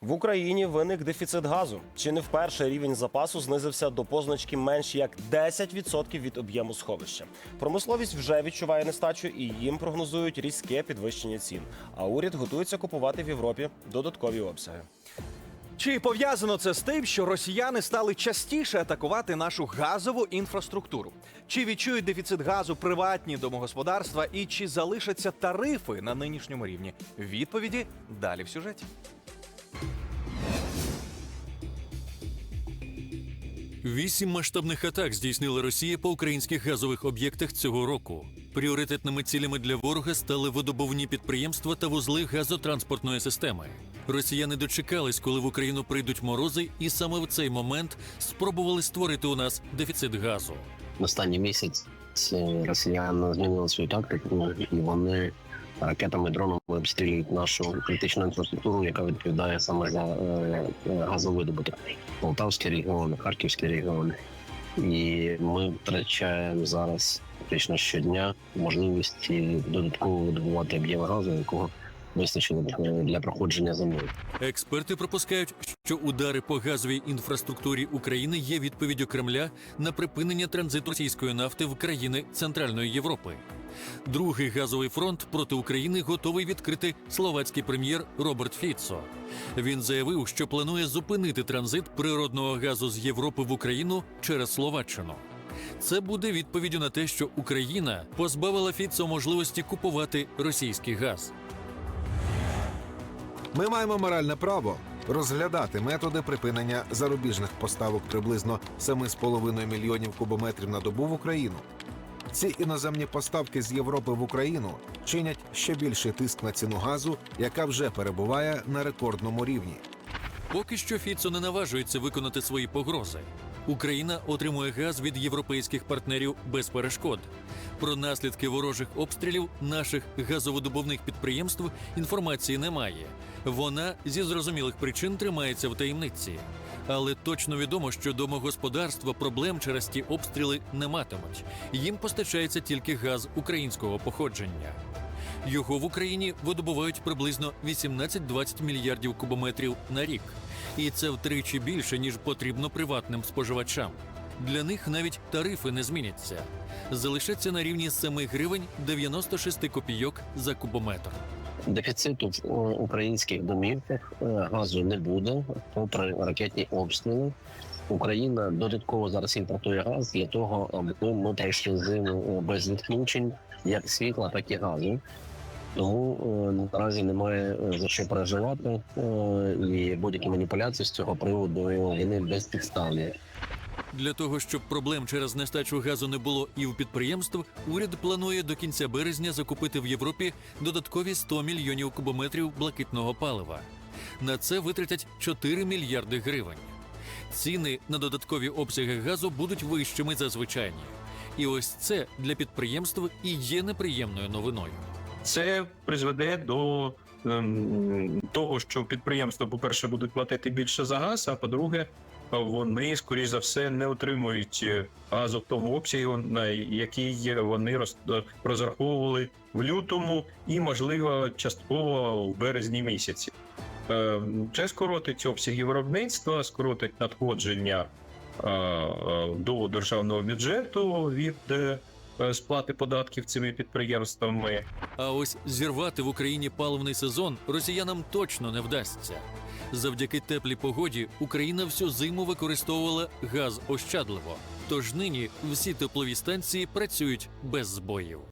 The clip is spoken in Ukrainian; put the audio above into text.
В Україні виник дефіцит газу. Чи не вперше рівень запасу знизився до позначки менш як 10% від об'єму сховища. Промисловість вже відчуває нестачу і їм прогнозують різке підвищення цін. А уряд готується купувати в Європі додаткові обсяги. Чи пов'язано це з тим, що росіяни стали частіше атакувати нашу газову інфраструктуру? Чи відчують дефіцит газу приватні домогосподарства і чи залишаться тарифи на нинішньому рівні? Відповіді далі в сюжеті. Вісім масштабних атак здійснила Росія по українських газових об'єктах цього року. Пріоритетними цілями для ворога стали видобувні підприємства та вузли газотранспортної системи. Росіяни дочекались, коли в Україну прийдуть морози, і саме в цей момент спробували створити у нас дефіцит газу. останній місяць е, росіяни змінили свою тактику, і вони ракетами дронами обстрілюють нашу критичну інфраструктуру, яка відповідає саме за е, е, газовидобуток. Полтавський регіон, Харківський регіон. І ми втрачаємо зараз практично щодня можливості додатково видобувати об'єм газу, якого вистачило б для проходження зими. Експерти припускають, що удари по газовій інфраструктурі України є відповіддю Кремля на припинення транзиту російської нафти в країни Центральної Європи. Другий газовий фронт проти України готовий відкрити словацький прем'єр Роберт Фіцо. Він заявив, що планує зупинити транзит природного газу з Європи в Україну через Словаччину. Це буде відповіддю на те, що Україна позбавила Фіцо можливості купувати російський газ. Ми маємо моральне право розглядати методи припинення зарубіжних поставок приблизно 7,5 мільйонів кубометрів на добу в Україну. Ці іноземні поставки з Європи в Україну чинять ще більший тиск на ціну газу, яка вже перебуває на рекордному рівні. Поки що Фіцо не наважується виконати свої погрози. Україна отримує газ від європейських партнерів без перешкод. Про наслідки ворожих обстрілів наших газовидобувних підприємств інформації немає. Вона зі зрозумілих причин тримається в таємниці. Але точно відомо, що домогосподарства проблем через ті обстріли не матимуть. Їм постачається тільки газ українського походження. Його в Україні видобувають приблизно 18-20 мільярдів кубометрів на рік, і це втричі більше ніж потрібно приватним споживачам. Для них навіть тарифи не зміняться. Залишаться на рівні 7 гривень 96 копійок за кубометр. Дефіциту в українських домівках е, газу не буде, попри ракетні обстріли. Україна додатково зараз імпортує газ для того, аби ми пройшли зиму без відключень як світла, так і газу. Тому е, наразі немає е, за що переживати, е, і будь-які маніпуляції з цього приводу вони безпідставні. Для того, щоб проблем через нестачу газу не було і у підприємств, уряд планує до кінця березня закупити в Європі додаткові 100 мільйонів кубометрів блакитного палива. На це витратять 4 мільярди гривень. Ціни на додаткові обсяги газу будуть вищими за звичайні. І ось це для підприємств і є неприємною новиною. Це призведе до ем, того, що підприємства, по-перше, будуть платити більше за газ, а по-друге, вони, скоріш за все, не отримують е, газу в тому обсязі, на який вони роз- розраховували в лютому і, можливо, частково в березні місяці. Ем, Це скоротить обсяги виробництва, скоротить надходження е, е, до державного бюджету від сплати податків цими підприємствами. А ось зірвати в Україні паливний сезон росіянам точно не вдасться. Завдяки теплій погоді Україна всю зиму використовувала газ ощадливо. Тож нині всі теплові станції працюють без збоїв.